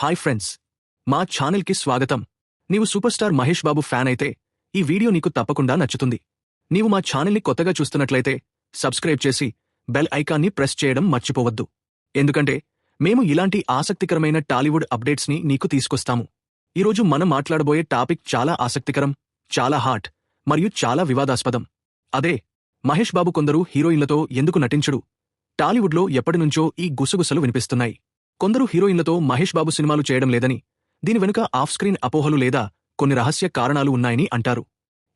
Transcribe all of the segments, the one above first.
Hi friends మా ఛానల్కి స్వాగతం. నీవు super star Mahesh Babu fan అయితే ఈ వీడియో నీకు తప్పకుండా నచ్చుతుంది. నీవు మా ఛానల్ని కొత్తగా చూస్తున్నట్లయితే సబ్స్క్రైబ్ చేసి బెల్ ఐకాన్ని ప్రెస్ చేయడం మర్చిపోవద్దు. ఎందుకంటే మేము ఇలాంటి ఆసక్తికరమైన టాలీవుడ్ అప్డేట్స్ని నీకు తీసుకొస్తాము. ఈరోజు మనం మాట్లాడబోయే టాపిక్ చాలా ఆసక్తికరం చాలా హాట్ మరియు చాలా వివాదాస్పదం. అదే మహేష్ బాబు కొందరు హీరోయిన్లతో ఎందుకు నటించడు? టాలీవుడ్లో ఎప్పటినుంచో ఈ గుసగుసలు వినిపిస్తున్నాయి. కొందరు హీరోయిన్లతో మహేష్ బాబు సినిమాలు చేయడం లేదని దీని వెనుక ఆఫ్ స్క్రీన్ అపోహలు లేదా కొన్ని రహస్య కారణాలు ఉన్నాయని అంటారు.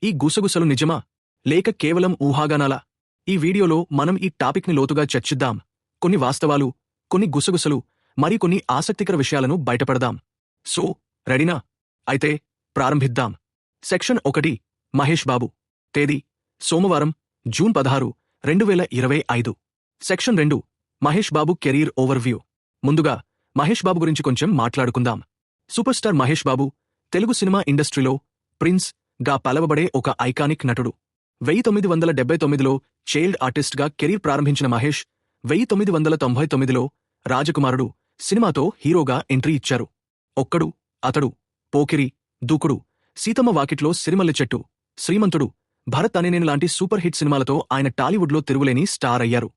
ఈ గుసగుసలు నిజమా? లేక కేవలం ఊహాగానాలా? ఈ వీడియోలో మనం ఈ టాపిక్ని లోతుగా చర్చిద్దాం. కొన్ని వాస్తవాలు కొన్ని గుసగుసలు మరికొన్ని ఆసక్తికర విషయాలను బయటపడదాం. సో రెడీనా? అయితే ప్రారంభిద్దాం. సెక్షన్ ఒకటి మహేష్ బాబు. తేదీ సోమవారం జూన్ పదహారు రెండు వేల ఇరవై ఐదు. సెక్షన్ రెండు మహేష్ బాబు కెరీర్ ఓవర్వ్యూ. ముందుగా మహేష్ బాబు గురించి కొంచెం మాట్లాడుకుందాం. Super star Mahesh Babu Telugu cinema ఇండస్ట్రీలో ప్రిన్స్గా పలవబడే ఒక ఐకానిక్ నటుడు. వెయ్యి తొమ్మిది వందల డెబ్బై తొమ్మిదిలో చైల్డ్ ఆర్టిస్ట్గా కెరీర్ ప్రారంభించిన మహేష్ వెయ్యి తొమ్మిది వందల తొంభై తొమ్మిదిలో రాజకుమారుడు సినిమాతో హీరోగా ఎంట్రీ ఇచ్చారు. ఒక్కడు అతడు పోకిరి దూకుడు సీతమ్మ వాకిట్లో సిరిమల్లె చెట్టు శ్రీమంతుడు భరత్ అనేనేని లాంటి సూపర్ హిట్ సినిమాలతో ఆయన టాలీవుడ్లో తిరుగులేని స్టార్ అయ్యారు.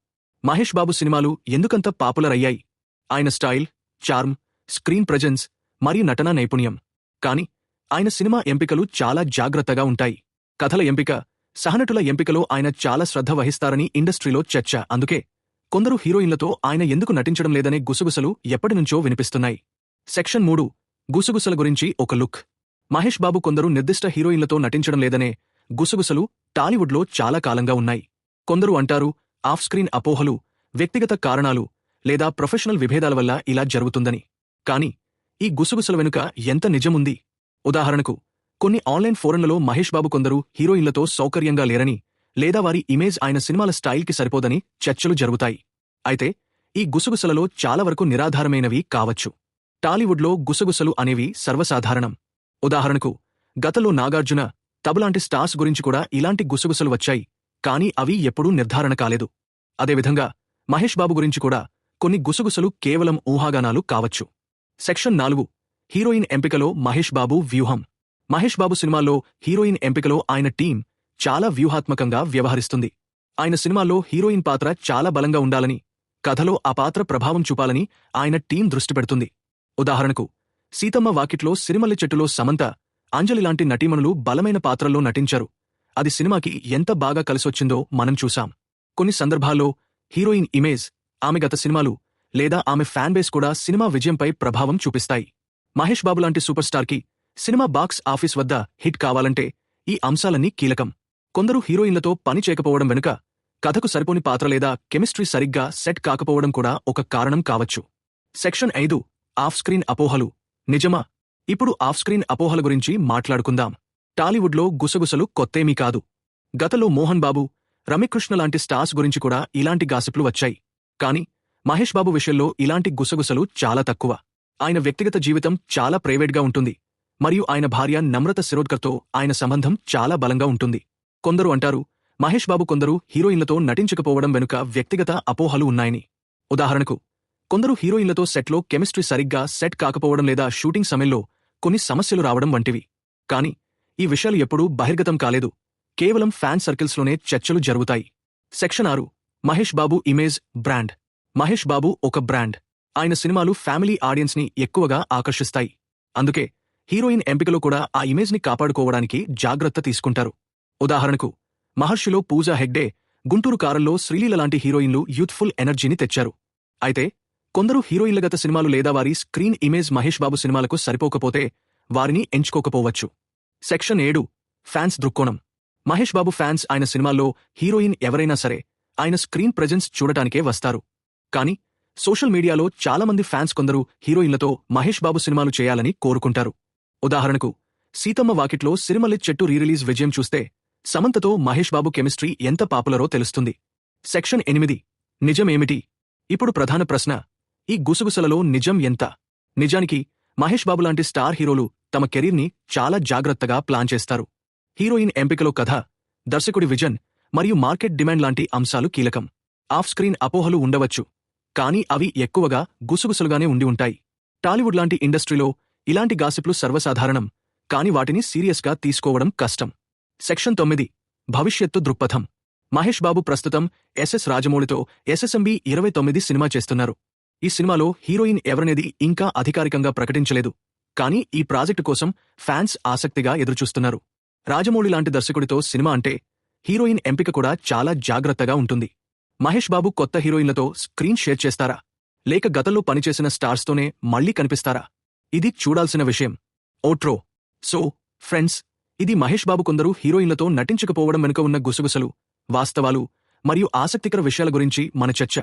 మహేష్ బాబు సినిమాలు ఎందుకంత పాపులర్ అయ్యాయి? ఆయన స్టైల్ చార్మ్ స్క్రీన్ ప్రజెన్స్ మరియు నటనా నైపుణ్యం. కాని ఆయన సినిమా ఎంపికలు చాలా జాగ్రత్తగా ఉంటాయి. కథల ఎంపిక సహనటుల ఎంపికలో ఆయన చాలా శ్రద్ధ వహిస్తారని ఇండస్ట్రీలో చర్చ. అందుకే కొందరు హీరోయిన్లతో ఆయన ఎందుకు నటించడం లేదనే గుసగుసలు ఎప్పటినుంచో వినిపిస్తున్నాయి. సెక్షన్ మూడు గుసగుసల గురించి ఒక లుక్. మహేష్ బాబు కొందరు నిర్దిష్ట హీరోయిన్లతో నటించడం లేదనే గుసగుసలు టాలీవుడ్లో చాలా కాలంగా ఉన్నాయి. కొందరు అంటారు ఆఫ్ స్క్రీన్ అపోహలు వ్యక్తిగత కారణాలు లేదా ప్రొఫెషనల్ విభేదాల వల్ల ఇలా జరుగుతుందని. కాని ఈ గుసగుసల వెనుక ఎంత నిజముంది? ఉదాహరణకు కొన్ని ఆన్లైన్ ఫోరన్లలో మహేష్ బాబు కొందరు హీరోయిన్లతో సౌకర్యంగా లేరని లేదా వారి ఇమేజ్ ఆయన సినిమాల స్టైల్కి సరిపోదని చర్చలు జరుగుతాయి. అయితే ఈ గుసగుసలలో చాలా వరకు నిరాధారమైనవి కావచ్చు. టాలీవుడ్లో గుసగుసలు అనేవి సర్వసాధారణం. ఉదాహరణకు గతంలో నాగార్జున తబలాంటి స్టార్స్ గురించి కూడా ఇలాంటి గుసగుసలు వచ్చాయి కానీ అవి ఎప్పుడూ నిర్ధారణ కాలేదు. అదేవిధంగా మహేష్ బాబు గురించి కూడా కొన్ని గుసగుసలు కేవలం ఊహాగానాలు కావచ్చు. సెక్షన్ నాలుగు. హీరోయిన్ ఎంపికలో మహేష్ బాబు వ్యూహం. మహేష్ బాబు సినిమాల్లో హీరోయిన్ ఎంపికలో ఆయన టీం చాలా వ్యూహాత్మకంగా వ్యవహరిస్తుంది. ఆయన సినిమాల్లో హీరోయిన్ పాత్ర చాలా బలంగా ఉండాలని కథలో ఆ పాత్ర ప్రభావం చూపాలని ఆయన టీం దృష్టి పెడుతుంది. ఉదాహరణకు సీతమ్మ వాకిట్లో సిరిమల్లి చెట్టులో సమంత అంజలి లాంటి నటీమణులు బలమైన పాత్రల్లో నటించారు. అది సినిమాకి ఎంత బాగా కలిసొచ్చిందో మనం చూశాం. కొన్ని సందర్భాల్లో హీరోయిన్ ఇమేజ్ ఆమె గత సినిమాలు లేదా ఆమె ఫ్యాన్ బేస్ కూడా సినిమా విజయంపై ప్రభావం చూపిస్తాయి. మహేష్ బాబు లాంటి సూపర్ స్టార్కి సినిమా బాక్స్ ఆఫీస్ వద్ద హిట్ కావాలంటే ఈ అంశాలన్నీ కీలకం. కొందరు హీరోయిన్లతో పని చేయకపోవడం వెనుక కథకు సరిపోని పాత్ర లేదా కెమిస్ట్రీ సరిగ్గా సెట్ కాకపోవడం కూడా ఒక కారణం కావచ్చు. సెక్షన్ ఐదు ఆఫ్ స్క్రీన్ అపోహలు. నిజమా? ఇప్పుడు ఆఫ్ స్క్రీన్ అపోహల గురించి మాట్లాడుకుందాం. టాలీవుడ్లో గుసగుసలు కొత్తేమీ కాదు. గతలో మోహన్ బాబు రమికృష్ణ లాంటి స్టార్స్ గురించి కూడా ఇలాంటి గాసిప్లు వచ్చాయి. కాని మహేష్ బాబు విషయంలో ఇలాంటి గుసగుసలు చాలా తక్కువ. ఆయన వ్యక్తిగత జీవితం చాలా ప్రైవేట్గా ఉంటుంది. మరియు ఆయన భార్య నమ్రత శిరోద్కర్తో ఆయన సంబంధం చాలా బలంగా ఉంటుంది. కొందరు అంటారు మహేష్ బాబు కొందరు హీరోయిన్లతో నటించకపోవడం వెనుక వ్యక్తిగత అపోహలు ఉన్నాయని. ఉదాహరణకు కొందరు హీరోయిన్లతో సెట్లో కెమిస్ట్రీ సరిగ్గా సెట్ కాకపోవడం లేదా షూటింగ్ సమయంలో కొన్ని సమస్యలు రావడం వంటివి. కాని ఈ విషయాలు ఎప్పుడూ బహిర్గతం కాలేదు. కేవలం ఫ్యాన్ సర్కిల్స్లోనే చర్చలు జరుగుతాయి. సెక్షన్ ఆరు మహేష్ బాబు ఇమేజ్ బ్రాండ్. మహేష్ బాబు ఒక బ్రాండ్. ఆయన సినిమాలు ఫ్యామిలీ ఆడియన్స్ని ఎక్కువగా ఆకర్షిస్తాయి. అందుకే హీరోయిన్ ఎంపికలో కూడా ఆ ఇమేజ్ని కాపాడుకోవడానికి జాగ్రత్త తీసుకుంటారు. ఉదాహరణకు మహర్షిలో పూజా హెగ్డే గుంటూరు కారంలో శ్రీలీల లాంటి హీరోయిన్లు యూత్ఫుల్ ఎనర్జీని తెచ్చారు. అయితే కొందరు హీరోయిన్ల గత సినిమాలు లేదా వారి స్క్రీన్ ఇమేజ్ మహేష్ బాబు సినిమాలకు సరిపోకపోతే వారిని ఎంచుకోకపోవచ్చు. సెక్షన్ ఏడు ఫ్యాన్స్ దృక్కోణం. మహేష్ బాబు ఫ్యాన్స్ ఆయన సినిమాల్లో హీరోయిన్ ఎవరైనా సరే ఆయన స్క్రీన్ ప్రెజెన్స్ చూడటానికే వస్తారు. కాని సోషల్ మీడియాలో చాలామంది ఫ్యాన్స్ కొందరు హీరోయిన్లతో మహేష్ బాబు సినిమాలు చేయాలని కోరుకుంటారు. ఉదాహరణకు సీతమ్మ వాకిట్లో సిరిమల్లి చెట్టు రీరిలీజ్ విజయం చూస్తే సమంతతో మహేష్ బాబు కెమిస్ట్రీ ఎంత పాపులరో తెలుస్తుంది. సెక్షన్ ఎనిమిది. నిజమేమిటి? ఇప్పుడు ప్రధాన ప్రశ్న ఈ గుసగుసలలో నిజం ఎంత? నిజానికి మహేష్ బాబు లాంటి స్టార్ హీరోలు తమ కెరీర్ని చాలా జాగ్రత్తగా ప్లాన్ చేస్తారు. హీరోయిన్ ఎంపికలో కథ దర్శకుడి విజన్ మరియు మార్కెట్ డిమాండ్ లాంటి అంశాలు కీలకం. ఆఫ్ స్క్రీన్ అపోహలు ఉండవచ్చు కానీ అవి ఎక్కువగా గుసగుసలుగానే ఉండి ఉంటాయి. టాలీవుడ్ లాంటి ఇండస్ట్రీలో ఇలాంటి గాసిప్లు సర్వసాధారణం కాని వాటిని సీరియస్గా తీసుకోవడం కష్టం. సెక్షన్ తొమ్మిది భవిష్యత్తు దృక్పథం. మహేష్ బాబు ప్రస్తుతం ఎస్ఎస్ రాజమౌళితో ఎస్ఎస్ఎంబి ఇరవై తొమ్మిది సినిమా చేస్తున్నారు. ఈ సినిమాలో హీరోయిన్ ఎవరనేది ఇంకా అధికారికంగా ప్రకటించలేదు కానీ ఈ ప్రాజెక్టు కోసం ఫ్యాన్స్ ఆసక్తిగా ఎదురుచూస్తున్నారు. రాజమౌళి లాంటి దర్శకుడితో సినిమా అంటే హీరోయిన్ ఎంపిక కూడా చాలా జాగ్రత్తగా ఉంటుంది. మహేష్ బాబు కొత్త హీరోయిన్లతో స్క్రీన్ షేర్ చేస్తారా? లేక గతంలో పనిచేసిన స్టార్స్తోనే మళ్ళీ కనిపిస్తారా? ఇది చూడాల్సిన విషయం. ఓట్రో. సో ఫ్రెండ్స్ ఇది మహేష్ బాబు కొందరు హీరోయిన్లతో నటించకపోవడం వెనుక ఉన్న గుసగుసలు వాస్తవాలు మరియు ఆసక్తికర విషయాల గురించి మన చర్చ.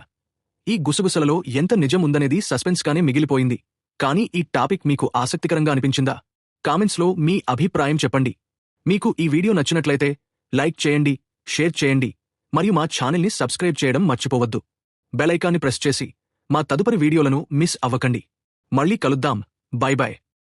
ఈ గుసగుసలలో ఎంత నిజం ఉందనేది సస్పెన్స్గానే మిగిలిపోయింది. కానీ ఈ టాపిక్ మీకు ఆసక్తికరంగా అనిపించిందా? కామెంట్స్లో మీ అభిప్రాయం చెప్పండి. మీకు ఈ వీడియో నచ్చినట్లయితే లైక్ చేయండి షేర్ చేయండి మరియు మా ఛానల్ని సబ్స్క్రైబ్ చేయడం మర్చిపోవద్దు. బెలైకాన్ని ప్రెస్ చేసి మా తదుపరి వీడియోలను మిస్ అవ్వకండి. మళ్ళీ కలుద్దాం. Bye bye.